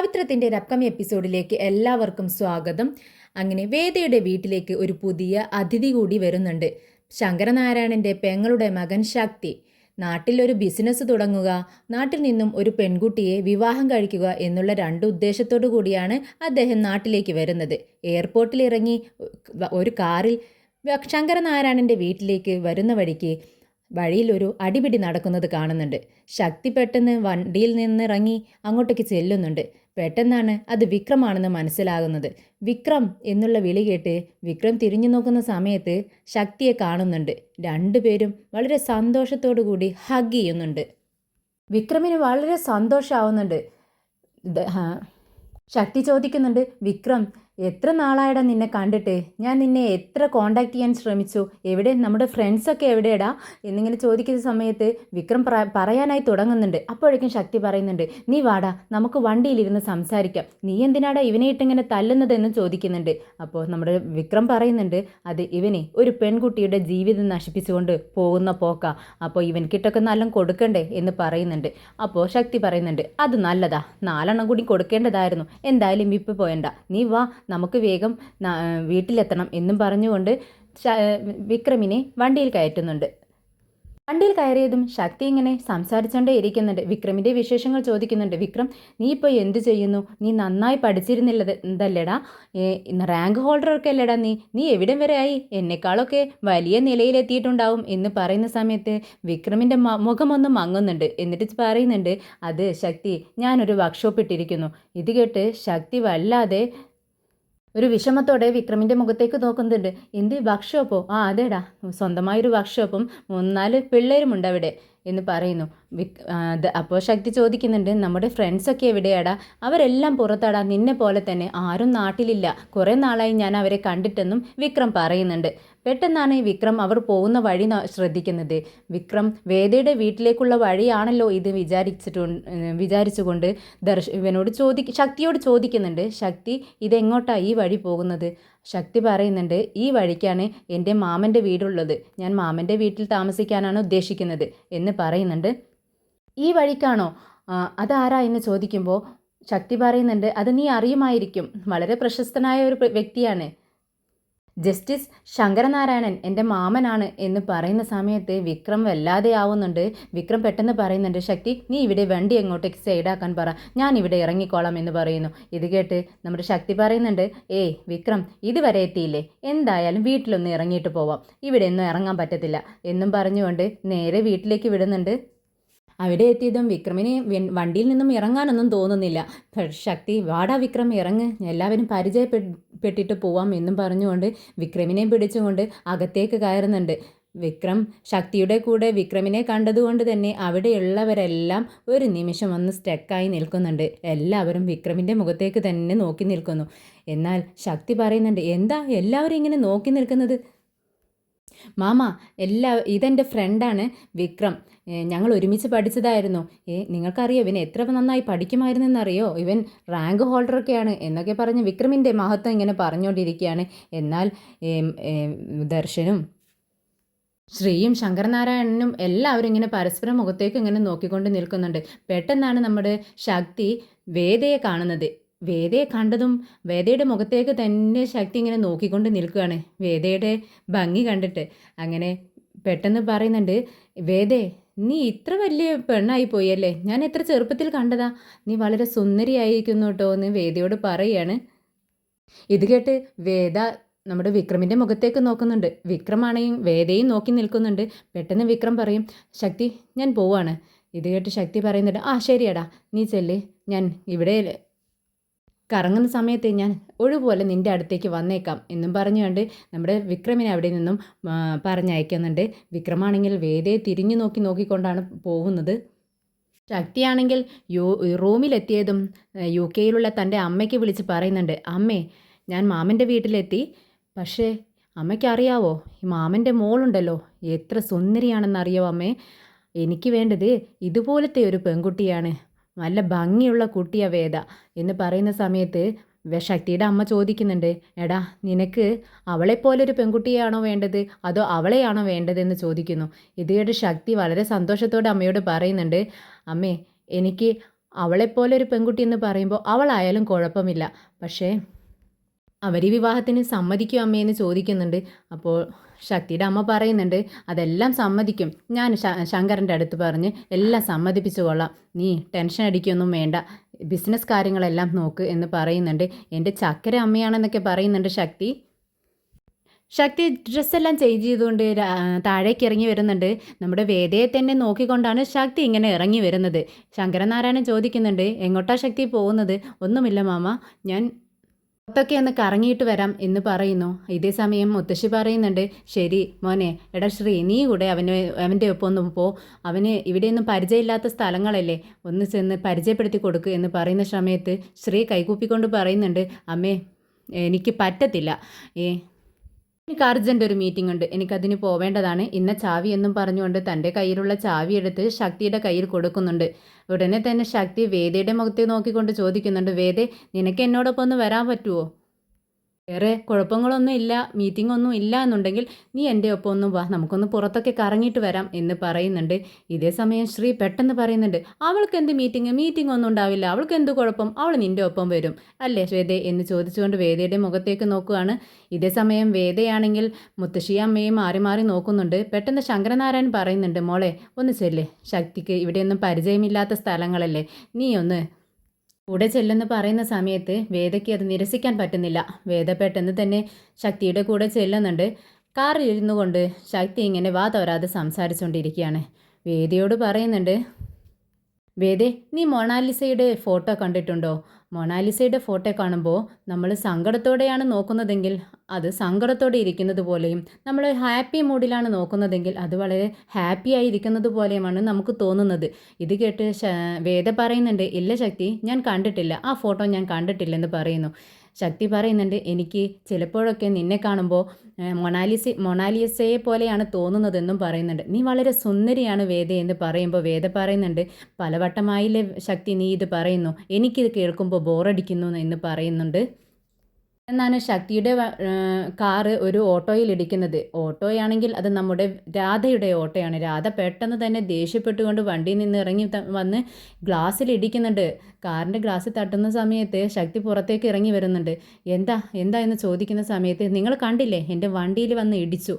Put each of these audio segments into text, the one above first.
പവിത്രത്തിന്റെ രപ്കം എപ്പിസോഡിലേക്ക് എല്ലാവർക്കും സ്വാഗതം. അങ്ങനെ വേദയുടെ വീട്ടിലേക്ക് ഒരു പുതിയ അതിഥി കൂടി വരുന്നുണ്ട്. ശങ്കരനാരായണന്റെ പെങ്ങളുടെ മകൻ ശക്തി. നാട്ടിലൊരു ബിസിനസ് തുടങ്ങുക നാട്ടിൽ നിന്നും ഒരു പെൺകുട്ടിയെ വിവാഹം കഴിക്കുക എന്നുള്ള രണ്ട് ഉദ്ദേശത്തോടു കൂടിയാണ് അദ്ദേഹം നാട്ടിലേക്ക് വരുന്നത്. എയർപോർട്ടിൽ ഇറങ്ങി ഒരു കാറിൽ ശങ്കരനാരായണന്റെ വീട്ടിലേക്ക് വരുന്ന വഴിക്ക് വഴിയിൽ ഒരു അടിപിടി നടക്കുന്നത് കാണുന്നുണ്ട്. ശക്തി പെട്ടെന്ന് വണ്ടിയിൽ നിന്നിറങ്ങി അങ്ങോട്ടേക്ക് ചെല്ലുന്നുണ്ട്. പെട്ടെന്നാണ് അത് വിക്രമാണെന്ന് മനസ്സിലാകുന്നത്. വിക്രം എന്നുള്ള വിളി കേട്ട് വിക്രം തിരിഞ്ഞു നോക്കുന്ന സമയത്ത് ശക്തിയെ കാണുന്നുണ്ട്. രണ്ടുപേരും വളരെ സന്തോഷത്തോടു കൂടി ഹഗ് ചെയ്യുന്നുണ്ട്. വിക്രമിന് വളരെ സന്തോഷമാവുന്നുണ്ട് ശക്തി ചോദിക്കുന്നുണ്ട് വിക്രം എത്ര നാളായടാ നിന്നെ കണ്ടിട്ട്? ഞാൻ നിന്നെ എത്ര കോണ്ടാക്ട് ചെയ്യാൻ ശ്രമിച്ചു? എവിടെ? നമ്മുടെ ഫ്രണ്ട്സൊക്കെ എവിടെയടാ? എന്നിങ്ങനെ ചോദിക്കുന്ന സമയത്ത് വിക്രം പറയാനായി തുടങ്ങുന്നുണ്ട്. അപ്പോഴേക്കും ശക്തി പറയുന്നുണ്ട് നീ വാടാ നമുക്ക് വണ്ടിയിലിരുന്ന് സംസാരിക്കാം. നീ എന്തിനാടാ ഇവനെ ഇട്ടിങ്ങനെ തല്ലുന്നത് എന്ന് ചോദിക്കുന്നുണ്ട്? അപ്പോൾ നമ്മുടെ വിക്രം പറയുന്നുണ്ട് അത് ഇവനെ ഒരു പെൺകുട്ടിയുടെ ജീവിതം നശിപ്പിച്ചുകൊണ്ട് പോകുന്ന പോക്ക. അപ്പോൾ ഇവൻ കിട്ടൊക്കെ നല്ല കൊടുക്കണ്ടേ? എന്ന് പറയുന്നുണ്ട്. അപ്പോൾ ശക്തി പറയുന്നുണ്ട് അത് നല്ലതാ. നാലെണ്ണം കൂടി കൊടുക്കേണ്ടതായിരുന്നു. എന്തായാലും ഇപ്പം പോയണ്ട. നീ വാ നമുക്ക് വേഗം വീട്ടിലെത്തണം എന്നും പറഞ്ഞുകൊണ്ട് വിക്രമിനെ വണ്ടിയിൽ കയറ്റുന്നുണ്ട്. വണ്ടിയിൽ കയറിയതും ശക്തി ഇങ്ങനെ സംസാരിച്ചുകൊണ്ടേ ഇരിക്കുന്നുണ്ട്. വിക്രമിന്റെ വിശേഷങ്ങൾ ചോദിക്കുന്നുണ്ട്. വിക്രം നീ ഇപ്പോൾ എന്ത് ചെയ്യുന്നു? നീ നന്നായി പഠിച്ചിരുന്നില്ലത് എന്തല്ലേടാ റാങ്ക് ഹോൾഡറൊക്കെ അല്ലേടാ നീ? നീ എവിടം വരെ ആയി? എന്നെക്കാളൊക്കെ വലിയ നിലയിലെത്തിയിട്ടുണ്ടാവും എന്ന് പറയുന്ന സമയത്ത് വിക്രമിന്റെ മുഖമൊന്ന് മങ്ങുന്നുണ്ട്. എന്നിട്ട് പറയുന്നുണ്ട് അത് ശക്തി ഞാനൊരു വർക്ക്ഷോപ്പ് ഇട്ടിരിക്കുന്നു. ഇത് കേട്ട് ശക്തി വല്ലാതെ ഒരു വിഷമത്തോടെ വിക്രമിന്റെ മുഖത്തേക്ക് നോക്കുന്നുണ്ട്. എന്ത് വർക്ക്ഷോപ്പോ ആ അതേടാ. സ്വന്തമായൊരു വർക്ക്ഷോപ്പും മൂന്നാൽ പിള്ളേരുമുണ്ട് അവിടെ എന്ന് പറയുന്നു. അപ്പോൾ ശക്തി ചോദിക്കുന്നുണ്ട് നമ്മുടെ ഫ്രണ്ട്സൊക്കെ എവിടെയാടാ? അവരെല്ലാം പുറത്താടാ. നിന്നെ പോലെ തന്നെ ആരും നാട്ടിലില്ല. കുറേ നാളായി ഞാൻ അവരെ കണ്ടിട്ടെന്നും വിക്രം പറയുന്നുണ്ട്. പെട്ടെന്നാണ് വിക്രം അവർ പോകുന്ന വഴി ശ്രദ്ധിക്കുന്നത്. വിക്രം വേദയുടെ വീട്ടിലേക്കുള്ള വഴിയാണല്ലോ ഇത് വിചാരിച്ചിട്ടു വിചാരിച്ചുകൊണ്ട് ദർശ ഇവനോട് ചോദി ശക്തിയോട് ചോദിക്കുന്നുണ്ട് ശക്തി ഇതെങ്ങോട്ടാണ് ഈ വഴി പോകുന്നത്? ശക്തി പറയുന്നുണ്ട് ഈ വഴിക്കാണ് എന്റെ മാമന്റെ വീടുള്ളത്. ഞാൻ മാമന്റെ വീട്ടിൽ താമസിക്കാനാണ് ഉദ്ദേശിക്കുന്നത്. എന്ന് പറയുന്നുണ്ട്. ഈ വഴിക്കാണോ? അതാരാ എന്ന് ചോദിക്കുമ്പോൾ ശക്തി പറയുന്നുണ്ട് അത് നീ അറിയുമായിരിക്കും. വളരെ പ്രശസ്തനായ ഒരു വ്യക്തിയാണ് ജസ്റ്റിസ് ശങ്കരനാരായണൻ എന്റെ മാമനാണ് എന്ന് പറയുന്ന സമയത്ത് വിക്രം വല്ലാതെ ആവുന്നുണ്ട് വിക്രം പെട്ടെന്ന് പറയുന്നുണ്ട് ശക്തി നീ ഇവിടെ വണ്ടി എങ്ങോട്ടേക്ക് സൈഡാക്കാൻ പറ. ഞാൻ ഇവിടെ ഇറങ്ങിക്കോളാം എന്ന് പറയുന്നു. ഇത് കേട്ട് നമ്മുടെ ശക്തി പറയുന്നുണ്ട് ഏയ് വിക്രം ഇതുവരെ എത്തിയില്ലേ? എന്തായാലും വീട്ടിലൊന്ന് ഇറങ്ങിയിട്ട് പോവാം. ഇവിടെ ഒന്നും ഇറങ്ങാൻ പറ്റത്തില്ല എന്നും പറഞ്ഞുകൊണ്ട് നേരെ വീട്ടിലേക്ക് വിടുന്നുണ്ട്. അവിടെ എത്തിയതും വിക്രമിന് വണ്ടിയിൽ നിന്നും ഇറങ്ങാനൊന്നും തോന്നുന്നില്ല. ശക്തി വാടാ വിക്രം ഇറങ്ങ്. എല്ലാവരും പരിചയപ്പെട്ടിട്ട് പോവാം എന്നും പറഞ്ഞുകൊണ്ട് വിക്രമിനെ പിടിച്ചുകൊണ്ട് അകത്തേക്ക് കയറുന്നുണ്ട്. വിക്രം ശക്തിയുടെ കൂടെ വിക്രമിനെ കണ്ടതുകൊണ്ട് തന്നെ അവിടെയുള്ളവരെല്ലാം ഒരു നിമിഷം ഒന്ന് സ്റ്റക്കായി നിൽക്കുന്നുണ്ട്. എല്ലാവരും വിക്രമിന്റെ മുഖത്തേക്ക് തന്നെ നോക്കി നിൽക്കുന്നു. എന്നാൽ ശക്തി പറയുന്നുണ്ട് എന്താ എല്ലാവരും ഇങ്ങനെ നോക്കി നിൽക്കുന്നത്? മാമ എല്ലാ ഇതെന്റെ ഫ്രണ്ടാണ് വിക്രം. ഞങ്ങൾ ഒരുമിച്ച് പഠിച്ചതായിരുന്നു. ഏ നിങ്ങൾക്കറിയോ ഇവൻ എത്ര നന്നായി പഠിക്കുമായിരുന്നെന്നറിയോ? ഇവൻ റാങ്ക് ഹോൾഡറൊക്കെയാണ് എന്നൊക്കെ പറഞ്ഞ് വിക്രമിന്റെ മഹത്വം ഇങ്ങനെ പറഞ്ഞുകൊണ്ടിരിക്കുകയാണ്. എന്നാൽ ദർശനും ശ്രീയും ശങ്കരനാരായണനും എല്ലാവരും ഇങ്ങനെ പരസ്പരം മുഖത്തേക്ക് ഇങ്ങനെ നോക്കിക്കൊണ്ട് നിൽക്കുന്നുണ്ട്. പെട്ടെന്നാണ് നമ്മുടെ ശക്തി വേദയെ കാണുന്നത്. വേദയെ കണ്ടതും വേദയുടെ മുഖത്തേക്ക് തന്നെ ശക്തി ഇങ്ങനെ നോക്കിക്കൊണ്ട് നിൽക്കുകയാണ്. വേദയുടെ ഭംഗി കണ്ടിട്ട് അങ്ങനെ പെട്ടെന്ന് പറയുന്നുണ്ട് വേദേ നീ ഇത്ര വലിയ പെണ്ണായി പോയല്ലേ? ഞാൻ എത്ര ചെറുപ്പത്തിൽ കണ്ടതാ? നീ വളരെ സുന്ദരിയായിരിക്കുന്നു കേട്ടോ എന്ന് വേദയോട് പറയുകയാണ് ഇത് കേട്ട് വേദ നമ്മുടെ വിക്രമിന്റെ മുഖത്തേക്ക് നോക്കുന്നുണ്ട്. വിക്രമാണെയും വേദയും നോക്കി നിൽക്കുന്നുണ്ട്. പെട്ടെന്ന് വിക്രം പറയും ശക്തി ഞാൻ പോവാണ്. ഇത് കേട്ട് ശക്തി പറയുന്നുണ്ട് ആ ശരിയടാ നീ ചെല്ല്. ഞാൻ ഇവിടെ കറങ്ങുന്ന സമയത്ത് ഞാൻ ഒഴിവുപോലെ നിന്റെ അടുത്തേക്ക് വന്നേക്കാം എന്നും പറഞ്ഞുകൊണ്ട് നമ്മുടെ വിക്രമിനെ അവിടെ നിന്നും പറഞ്ഞയക്കുന്നുണ്ട്. വിക്രമാണെങ്കിൽ വേദയെ തിരിഞ്ഞു നോക്കി നോക്കിക്കൊണ്ടാണ് പോകുന്നത്. ശക്തിയാണെങ്കിൽ യു റൂമിലെത്തിയതും യു കെയിലുള്ള തന്റെ അമ്മയ്ക്ക് വിളിച്ച് പറയുന്നുണ്ട് അമ്മേ ഞാൻ മാമന്റെ വീട്ടിലെത്തി. പക്ഷേ അമ്മയ്ക്കറിയാവോ ഈ മാമന്റെ മോളുണ്ടല്ലോ. എത്ര സുന്ദരിയാണെന്നറിയോ അമ്മേ. എനിക്ക് വേണ്ടത് ഇതുപോലത്തെ ഒരു പെൺകുട്ടിയാണ്. നല്ല ഭംഗിയുള്ള കുട്ടിയാണ് വേദ. എന്ന് പറയുന്ന സമയത്ത് ശക്തിയുടെ അമ്മ ചോദിക്കുന്നുണ്ട് എടാ നിനക്ക് അവളെപ്പോലൊരു പെൺകുട്ടിയാണോ വേണ്ടത്? അതോ അവളെയാണോ വേണ്ടതെന്ന് ചോദിക്കുന്നു ഇത് കേട്ട് ശക്തി വളരെ സന്തോഷത്തോടെ അമ്മയോട് പറയുന്നുണ്ട് അമ്മേ എനിക്ക് അവളെപ്പോലൊരു പെൺകുട്ടി എന്ന് പറയുമ്പോൾ അവളായാലും കുഴപ്പമില്ല. പക്ഷേ അവർ വിവാഹത്തിന് സമ്മതിക്കും അമ്മയെന്ന് ചോദിക്കുന്നുണ്ട്. അപ്പോൾ ശക്തിയുടെ അമ്മ പറയുന്നുണ്ട് അതെല്ലാം സമ്മതിക്കും. ഞാൻ ശങ്കറിന്റെ അടുത്ത് പറഞ്ഞ് എല്ലാം സമ്മതിപ്പിച്ചു കൊള്ളാം. നീ ടെൻഷൻ അടിക്കൊന്നും വേണ്ട. ബിസിനസ് കാര്യങ്ങളെല്ലാം നോക്ക് എന്ന് പറയുന്നുണ്ട്. എന്റെ ചക്കര അമ്മയാണെന്നൊക്കെ പറയുന്നുണ്ട് ശക്തി. ശക്തി ഡ്രസ്സെല്ലാം ചേഞ്ച് ചെയ്തുകൊണ്ട് താഴേക്ക് ഇറങ്ങി വരുന്നുണ്ട്. നമ്മുടെ വേദയെ തന്നെ നോക്കിക്കൊണ്ടാണ് ശക്തി ഇങ്ങനെ ഇറങ്ങി വരുന്നത്. ശങ്കരനാരായണൻ ചോദിക്കുന്നുണ്ട് എങ്ങോട്ടാ ശക്തി പോകുന്നത്? ഒന്നുമില്ല മാമ. ഞാൻ പുറത്തൊക്കെ ഒന്ന് കറങ്ങിയിട്ട് വരാം എന്ന് പറയുന്നു. ഇതേ സമയം മുത്തശ്ശി പറയുന്നുണ്ട് ശരി മോനെ എടാ ശ്രീ നീ കൂടെ അവന് അവന്റെ ഒപ്പം ഒന്നും പോ. അവന് ഇവിടെയൊന്നും പരിചയമില്ലാത്ത സ്ഥലങ്ങളല്ലേ. ഒന്ന് ചെന്ന് പരിചയപ്പെടുത്തി കൊടുക്കുക എന്ന് പറയുന്ന സമയത്ത് ശ്രീ കൈകൂപ്പിക്കൊണ്ട് പറയുന്നുണ്ട് അമ്മേ എനിക്ക് പറ്റത്തില്ല. ഏ എനിക്ക് അർജന്റ് ഒരു മീറ്റിംഗ് ഉണ്ട്. എനിക്കതിന് പോവേണ്ടതാണ്. ഇന്ന ചാവി എന്നും പറഞ്ഞുകൊണ്ട് തന്റെ കയ്യിലുള്ള ചാവി എടുത്ത് ശക്തിയുടെ കയ്യിൽ കൊടുക്കുന്നുണ്ട്. ഉടനെ തന്നെ ശക്തി വേദയുടെ മുഖത്തെ നോക്കിക്കൊണ്ട് ചോദിക്കുന്നുണ്ട്. വേദേ നിനക്ക് എന്നോടൊപ്പം ഒന്ന് വരാൻ പറ്റുമോ വേറെ കുഴപ്പങ്ങളൊന്നും ഇല്ല മീറ്റിംഗ് ഒന്നും ഇല്ല എന്നുണ്ടെങ്കിൽ നീ എന്റെ ഒപ്പം ഒന്നും വാ നമുക്കൊന്ന് പുറത്തൊക്കെ കറങ്ങിയിട്ട് വരാം എന്ന് പറയുന്നുണ്ട്. ഇതേ സമയം ശ്രീ പെട്ടെന്ന് പറയുന്നുണ്ട് അവൾക്ക് എന്ത് മീറ്റിംഗ് മീറ്റിംഗ് ഒന്നും ഉണ്ടാവില്ല. അവൾക്ക് എന്ത് കുഴപ്പം? അവൾ നിന്റെ ഒപ്പം വരും. അല്ലേ ശ്വേത എന്ന് ചോദിച്ചുകൊണ്ട് വേദയുടെ മുഖത്തേക്ക് നോക്കുകയാണ് ഇതേ സമയം വേദയാണെങ്കിൽ മുത്തശ്ശി അമ്മയും മാറി മാറി നോക്കുന്നുണ്ട്. പെട്ടെന്ന് ശങ്കരനാരായൺ പറയുന്നുണ്ട് മോളെ ഒന്ന് ചെല്ലേ. ശക്തിക്ക് ഇവിടെയൊന്നും പരിചയമില്ലാത്ത സ്ഥലങ്ങളല്ലേ. നീ ഒന്ന് കൂടെ ചെല്ലെന്ന് പറയുന്ന സമയത്ത് വേദയ്ക്ക് അത് നിരസിക്കാൻ പറ്റുന്നില്ല. വേദ പെട്ടെന്ന് തന്നെ ശക്തിയുടെ കൂടെ ചെല്ലുന്നുണ്ട്. കാറിൽ ഇരുന്നു കൊണ്ട് ശക്തി ഇങ്ങനെ വാ തോരാതെ സംസാരിച്ചുകൊണ്ടിരിക്കുകയാണ് വേദിയോട് പറയുന്നുണ്ട് വേദേ നീ മൊണാലിസയുടെ ഫോട്ടോ കണ്ടിട്ടുണ്ടോ? മൊണാലിസയുടെ ഫോട്ടോ കാണുമ്പോൾ നമ്മൾ സങ്കടത്തോടെയാണ് നോക്കുന്നതെങ്കിൽ അത് സങ്കടത്തോടെ ഇരിക്കുന്നത് പോലെയും നമ്മൾ ഹാപ്പി മൂഡിലാണ് നോക്കുന്നതെങ്കിൽ അത് വളരെ ഹാപ്പി ആയി ഇരിക്കുന്നത് പോലെയുമാണ് നമുക്ക് തോന്നുന്നത്. ഇത് കേട്ട് വേദ പറയുന്നുണ്ട് ഇല്ല ശക്തി ഞാൻ കണ്ടിട്ടില്ല. ആ ഫോട്ടോ ഞാൻ കണ്ടിട്ടില്ലെന്ന് പറയുന്നു. ശക്തി പറയുന്നുണ്ട്. എനിക്ക് ചിലപ്പോഴൊക്കെ നിന്നെ കാണുമ്പോൾ മൊണാലിസ മൊണാലിസി മൊണാലിസയെ പോലെയാണ് തോന്നുന്നതെന്നും പറയുന്നുണ്ട്. നീ വളരെ സുന്ദരിയാണ് വേദ എന്ന് പറയുമ്പോൾ വേദ പറയുന്നുണ്ട്. പലവട്ടമായില്ലേ ശക്തി നീ ഇത് പറയുന്നു. എനിക്കിത് കേൾക്കുമ്പോൾ ബോറടിക്കുന്നു എന്ന് പറയുന്നുണ്ട്. എന്നാണ് ശക്തിയുടെ കാറ് ഒരു ഓട്ടോയിൽ ഇടിക്കുന്നത്. ഓട്ടോയാണെങ്കിൽ അത് നമ്മുടെ രാധയുടെ ഓട്ടോയാണ്. രാധ പെട്ടെന്ന് തന്നെ ദേഷ്യപ്പെട്ടുകൊണ്ട് വണ്ടിയിൽ നിന്ന് ഇറങ്ങി വന്ന് ഗ്ലാസ്സിൽ ഇടിക്കുന്നുണ്ട്. കാറിന്റെ ഗ്ലാസ് തട്ടുന്ന സമയത്ത് ശക്തി പുറത്തേക്ക് ഇറങ്ങി വരുന്നുണ്ട്. എന്താ? എന്താ? എന്ന് ചോദിക്കുന്ന സമയത്ത് നിങ്ങൾ കണ്ടില്ലേ? എന്റെ വണ്ടിയിൽ വന്ന് ഇടിച്ചു.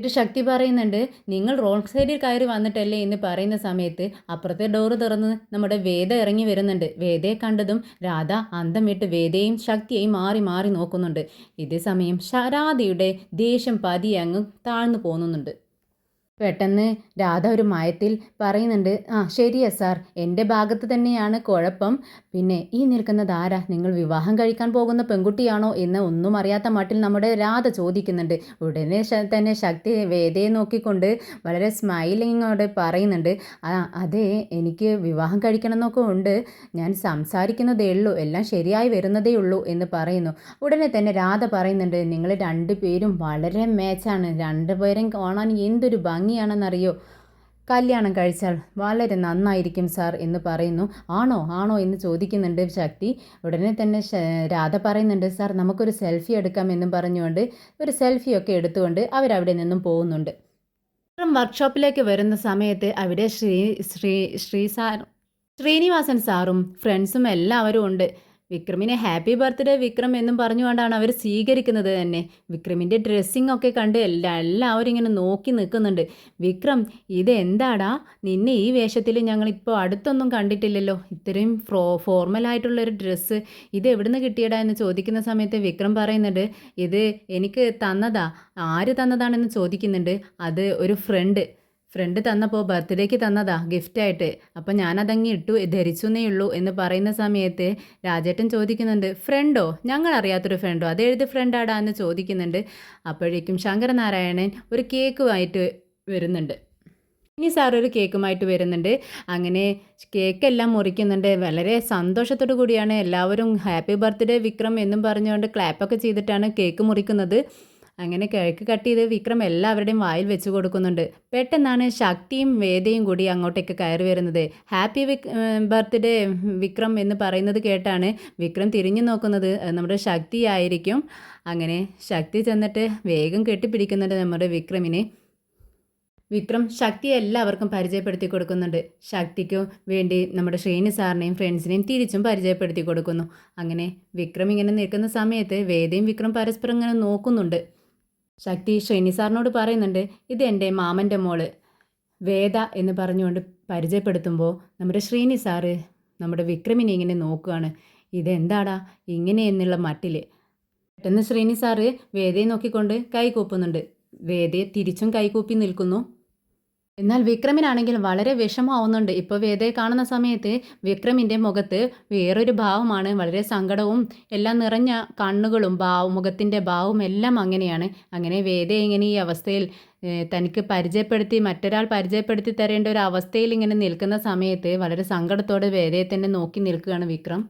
എന്നിട്ട് ശക്തി പറയുന്നുണ്ട് നിങ്ങൾ റോഡ് സൈഡിൽ കയറി വന്നിട്ടല്ലേ എന്ന് പറയുന്ന സമയത്ത്? അപ്പുറത്തെ ഡോറ് തുറന്ന് നമ്മുടെ വേദ ഇറങ്ങി വരുന്നുണ്ട്. വേദയെ കണ്ടതും രാധ അന്തം വിട്ട് വേദയും ശക്തിയെയും മാറി മാറി നോക്കുന്നുണ്ട്. ഇതേ സമയം ശരാധയുടെ ദേഷ്യം പതി അങ്ങ് താഴ്ന്നു പോകുന്നുണ്ട്. പെട്ടെന്ന് രാധ ഒരു മയത്തിൽ പറയുന്നുണ്ട് ആ ശരിയാ സാർ എന്റെ ഭാഗത്ത് തന്നെയാണ് കുഴപ്പം. പിന്നെ ഈ നിൽക്കുന്ന ആരാ? നിങ്ങൾ വിവാഹം കഴിക്കാൻ പോകുന്ന പെൺകുട്ടിയാണോ എന്ന് ഒന്നും അറിയാത്ത മട്ടിൽ നമ്മുടെ രാധ ചോദിക്കുന്നുണ്ട്. ഉടനെ തന്നെ ശക്തി വേദയെ നോക്കിക്കൊണ്ട് വളരെ സ്മൈലിങ്ങോടെ പറയുന്നുണ്ട് ആ അതെ എനിക്ക് വിവാഹം കഴിക്കണം എന്നൊക്കെ ഉണ്ട്. ഞാൻ സംസാരിക്കുന്നതേ ഉള്ളൂ എല്ലാം ശരിയായി വരുന്നതേ ഉള്ളൂ എന്ന് പറയുന്നു. ഉടനെ തന്നെ രാധ പറയുന്നുണ്ട് നിങ്ങൾ രണ്ടുപേരും വളരെ മാച്ചാണ് രണ്ടുപേരും കാണാൻ എന്തൊരു ഭംഗിയാണെന്നറിയോ? കല്യാണം കഴിച്ചാൽ വളരെ നന്നായിരിക്കും സാർ എന്ന് പറയുന്നു. ആണോ? ആണോ എന്ന് ചോദിക്കുന്നുണ്ട് ശക്തി. ഉടനെ തന്നെ രാധ പറയുന്നുണ്ട് സാർ നമുക്കൊരു സെൽഫി എടുക്കാം എന്നും പറഞ്ഞുകൊണ്ട് ഒരു സെൽഫിയൊക്കെ എടുത്തുകൊണ്ട് അവരവിടെ നിന്നും പോകുന്നുണ്ട്. വർക്ക്ഷോപ്പിലേക്ക് വരുന്ന സമയത്ത് അവിടെ ശ്രീ ശ്രീ ശ്രീ സാർ ശ്രീനിവാസൻ സാറും ഫ്രണ്ട്സും എല്ലാവരും ഉണ്ട്. വിക്രമിനെ ഹാപ്പി ബർത്ത്ഡേ വിക്രം എന്നും പറഞ്ഞുകൊണ്ടാണ് അവർ സ്വീകരിക്കുന്നത് തന്നെ. വിക്രമിന്റെ ഡ്രസ്സിംഗ് ഒക്കെ കണ്ട് എല്ലാ എല്ലാവരും ഇങ്ങനെ നോക്കി നിൽക്കുന്നുണ്ട്. വിക്രം ഇതെന്താടാ? നിന്നെ ഈ വേഷത്തിൽ ഞങ്ങളിപ്പോൾ അടുത്തൊന്നും കണ്ടിട്ടില്ലല്ലോ. ഇത്രയും ഫ്രോ ഫോർമലായിട്ടുള്ളൊരു ഡ്രസ്സ് ഇത് എവിടുന്ന് കിട്ടിയടാ എന്ന് ചോദിക്കുന്ന സമയത്ത് വിക്രം പറയുന്നുണ്ട് ഇത് എനിക്ക് തന്നതാ. ആര് തന്നതാണെന്ന് ചോദിക്കുന്നുണ്ട്. അത് ഒരു ഫ്രണ്ട് ഫ്രണ്ട് തന്നപ്പോൾ ബർത്ത്ഡേക്ക് തന്നതാ ഗിഫ്റ്റായിട്ട് അപ്പോൾ ഞാനതങ്ങി ഇട്ടു ധരിച്ചു എന്നേ ഉള്ളൂ എന്ന് പറയുന്ന സമയത്ത് രാജേട്ടൻ ചോദിക്കുന്നുണ്ട് ഫ്രണ്ടോ? ഞങ്ങൾ അറിയാത്തൊരു ഫ്രണ്ടോ അതെഴുത് ഫ്രണ്ടാടാ? എന്ന് ചോദിക്കുന്നുണ്ട്. അപ്പോഴേക്കും ശങ്കരനാരായണൻ ഒരു കേക്കുമായിട്ട് വരുന്നുണ്ട്. ഇനി സാർ ഒരു കേക്കുമായിട്ട് വരുന്നുണ്ട്. അങ്ങനെ കേക്കെല്ലാം മുറിക്കുന്നുണ്ട്. വളരെ സന്തോഷത്തോടു കൂടിയാണ് എല്ലാവരും ഹാപ്പി ബർത്ത്ഡേ വിക്രം എന്നും പറഞ്ഞുകൊണ്ട് ക്ലാപ്പൊക്കെ ചെയ്തിട്ടാണ് കേക്ക് മുറിക്കുന്നത്. അങ്ങനെ കിഴക്ക് കട്ട് ചെയ്ത് വിക്രം എല്ലാവരുടെയും വായിൽ വെച്ച് കൊടുക്കുന്നുണ്ട്. പെട്ടെന്നാണ് ശക്തിയും വേദയും കൂടി അങ്ങോട്ടേക്ക് കയറി വരുന്നത്. ഹാപ്പി വിക് ബർത്ത്ഡേ വിക്രം എന്ന് പറയുന്നത് കേട്ടാണ് വിക്രം തിരിഞ്ഞു നോക്കുന്നത്. നമ്മുടെ ശക്തി ആയിരിക്കും. അങ്ങനെ ശക്തി ചെന്നിട്ട് വേഗം കെട്ടിപ്പിടിക്കുന്നുണ്ട് നമ്മുടെ വിക്രമിനെ. വിക്രം ശക്തിയെ എല്ലാവർക്കും പരിചയപ്പെടുത്തി കൊടുക്കുന്നുണ്ട്. ശക്തിക്ക് വേണ്ടി നമ്മുടെ ശ്രീനി സാറിനെയും ഫ്രണ്ട്സിനെയും തിരിച്ചും പരിചയപ്പെടുത്തി കൊടുക്കുന്നു. അങ്ങനെ വിക്രം ഇങ്ങനെ നിൽക്കുന്ന സമയത്ത് വേദയും വിക്രം പരസ്പരം ഇങ്ങനെ നോക്കുന്നുണ്ട്. ശക്തി ശ്രീനി സാറിനോട് പറയുന്നുണ്ട് ഇത് എന്റെ മാമന്റെ മോൾ. വേദ എന്ന് പറഞ്ഞുകൊണ്ട് പരിചയപ്പെടുത്തുമ്പോൾ നമ്മുടെ ശ്രീനി സാറ് നമ്മുടെ വിക്രമിനെ ഇങ്ങനെ നോക്കുകയാണ് ഇതെന്താടാ? ഇങ്ങനെ എന്നുള്ള മട്ടിൽ പെട്ടെന്ന് ശ്രീനി സാറ് വേദയെ നോക്കിക്കൊണ്ട് കൈകൂപ്പുന്നുണ്ട് വേദയെ തിരിച്ചും കൈകൂപ്പി നിൽക്കുന്നു. എന്നാൽ വിക്രമിനാണെങ്കിൽ വളരെ വിഷമാവുന്നുണ്ട് ഇപ്പോൾ വേദയെ കാണുന്ന സമയത്ത് വിക്രമിന്റെ മുഖത്ത് വേറൊരു ഭാവമാണ്. വളരെ സങ്കടവും എല്ലാം നിറഞ്ഞ കണ്ണുകളും ഭാവം മുഖത്തിന്റെ ഭാവവും എല്ലാം അങ്ങനെയാണ്. അങ്ങനെ വേദ ഇങ്ങനെ ഈ അവസ്ഥയിൽ തനിക്ക് പരിചയപ്പെടുത്തി മറ്റൊരാൾ പരിചയപ്പെടുത്തി തരേണ്ട ഒരു അവസ്ഥയിൽ ഇങ്ങനെ നിൽക്കുന്ന സമയത്ത് വളരെ സങ്കടത്തോടെ വേദയെ തന്നെ നോക്കി നിൽക്കുകയാണ് വിക്രം.